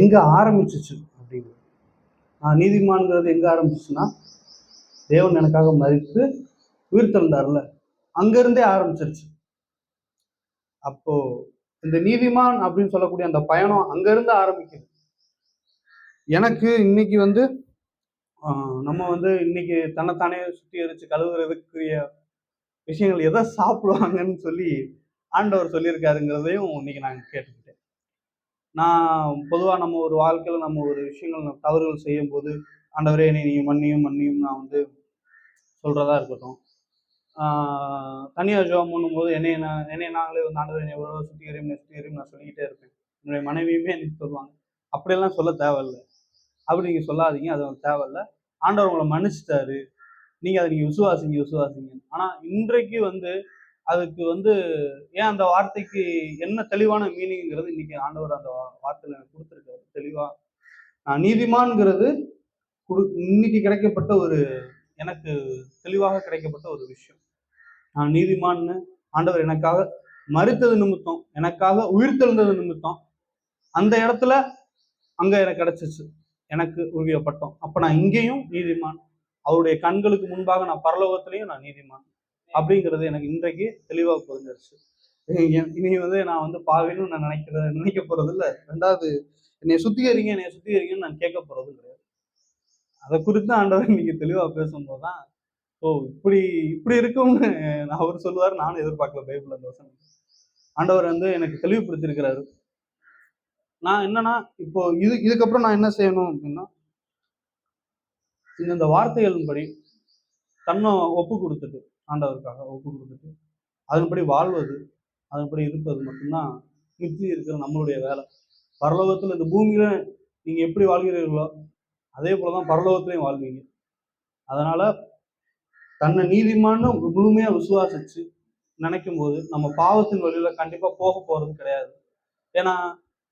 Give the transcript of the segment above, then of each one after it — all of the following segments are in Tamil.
எங்கே ஆரம்பிச்சிச்சு அப்படின்னு. நான் நீதிமான்கிறது எங்கே ஆரம்பிச்சுன்னா தேவன் எனக்காக மறித்து உயிர் தந்தார்ல. அங்கேருந்தே ஆரம்பிச்சிருச்சு. அப்போ இந்த நீதிமான் அப்படின்னு சொல்லக்கூடிய அந்த பயணம் அங்கேருந்து ஆரம்பிக்குது. எனக்கு இன்னைக்கு வந்து நம்ம வந்து இன்னைக்கு தன்னைத்தானே சுற்றி எரிச்சு கழுவுறதுக்குரிய விஷயங்கள் எதை சாப்பிடுவாங்கன்னு சொல்லி ஆண்டவர் சொல்லியிருக்காருங்கிறதையும் இன்னைக்கு நாங்கள் கேட்டுக்கிட்டேன். நான் பொதுவாக நம்ம ஒரு வாழ்க்கையில் நம்ம ஒரு விஷயங்கள் தவறுகள் செய்யும் போது ஆண்டவரே என்னை நீங்கள் மன்னியும் மன்னியும் நான் வந்து சொல்கிறதா இருக்கட்டும். தனியார் ஜோம் பண்ணும்போது என்னை நான் என்னை நாங்களே வந்து ஆண்டவர் என்னை எவ்வளோ சுத்திகரியும் என்னை சுத்திகரியும் நான் சொல்லிக்கிட்டே இருப்பேன். என்னுடைய மனைவியுமே எனக்கு சொல்லுவாங்க. அப்படியெல்லாம் சொல்ல தேவையில்லை. அப்படி நீங்கள் சொல்லாதீங்க அது வந்து ஆண்டவர் உங்களை மன்னிச்சிட்டாரு. நீங்கள் அதை நீங்கள் விசுவாசிங்க விசுவாசிங்க ஆனால் இன்றைக்கு வந்து அதுக்கு வந்து ஏன் அந்த வார்த்தைக்கு என்ன தெளிவான மீனிங்கிறது இன்னைக்கு ஆண்டவர் அந்த வார்த்தையில எனக்கு கொடுத்துருக்காரு. தெளிவா நான் நீதிமான்ங்கிறது குடு இன்னைக்கு கிடைக்கப்பட்ட ஒரு எனக்கு தெளிவாக கிடைக்கப்பட்ட ஒரு விஷயம். நான் நீதிமான்னு ஆண்டவர் எனக்காக மறுத்தது நிமித்தம் எனக்காக உயிர் தெழுந்தது நிமித்தம் அந்த இடத்துல அங்க எனக்கு கிடைச்சிச்சு. எனக்கு உரிய பட்டம். அப்ப நான் இங்கேயும் நீதிமான். அவருடைய கண்களுக்கு முன்பாக நான் பரலோகத்திலையும் நான் நீதிமான். அப்படிங்கிறது எனக்கு இன்றைக்கு தெளிவாக புரிஞ்சிருச்சு. இனி வந்து நான் வந்து பாவின்னு நான் நினைக்கிற நினைக்க போறது இல்லை ரெண்டாவது என்னை சுத்திகரிங்க என்னை சுத்திகரிங்கன்னு நான் கேட்க போறது கிடையாது. அதை குறித்து ஆண்டவர் இன்னைக்கு தெளிவாக பேசும்போது தான் ஓ இப்படி இப்படி இருக்கும்னு அவர் சொல்லுவார் நானும் எதிர்பார்க்கல பைபிள் அந்த வசனம். ஆண்டவர் வந்து எனக்கு தெளிவுபடுத்திருக்கிறாரு நான் என்னன்னா இப்போ இது இதுக்கப்புறம் நான் என்ன செய்யணும் அப்படின்னா இந்த வார்த்தைகளின்படி தன்னை ஒப்பு கொடுத்துட்டு ஆண்டவருக்காக ஒப்பு கொடுத்துட்டு அதன்படி வாழ்வது அதன்படி இருப்பது மட்டும்தான் மித்தி இருக்கிற நம்மளுடைய வேலை. பரலோகத்தில் இந்த பூமியில நீங்கள் எப்படி வாழ்கிறீர்களோ அதே போலதான் பரலோகத்திலையும் வாழ்வீங்க. அதனால தன்னை நீதிமான்னு முழுமையாக விசுவாசிச்சு நினைக்கும் போது நம்ம பாவத்தின் வழியில கண்டிப்பா போக போறது கிடையாது. ஏன்னா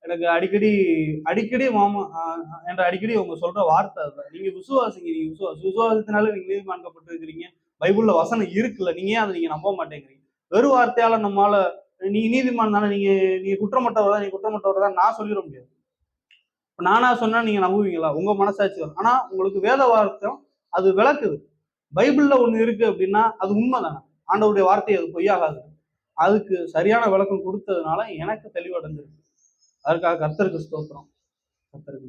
எனக்கு அடிக்கடி அடிக்கடி மாமா என்ற அடிக்கடி அவங்க சொல்ற வார்த்தை அதுதான். நீங்க விசுவாசிங்க நீங்க விசுவாசி விசுவாசத்தினால நீங்க நீதிமான்கப்பட்டிருக்கிறீங்க பைபிள்ல வசனம் இருக்குல்ல? நீங்க ஏன் அதை நீங்க நம்ப மாட்டேங்கிறீங்க? வெறும் வார்த்தையால நம்மளால நீ நீதிமான் தானே நீங்க நீங்க குற்றமற்றவர் தான் நீ குற்றமற்றவர் தான் நான் சொல்லிட முடியாது. நானா சொன்னா நீங்க நம்புவீங்களா? உங்க மனசாட்சி வரும் ஆனா உங்களுக்கு வேத வார்த்தை அது விளக்குது. பைபிள்ல ஒண்ணு இருக்கு அப்படின்னா அது உண்மைதானே? ஆண்டவருடைய வார்த்தை அது பொய்யாகாது. அதுக்கு சரியான விளக்கம் கொடுத்ததுனால எனக்கு தெளிவடைஞ்சிருக்கு. அதற்காக கர்த்தருக்கு ஸ்தோத்திரம். கர்த்தருக்கு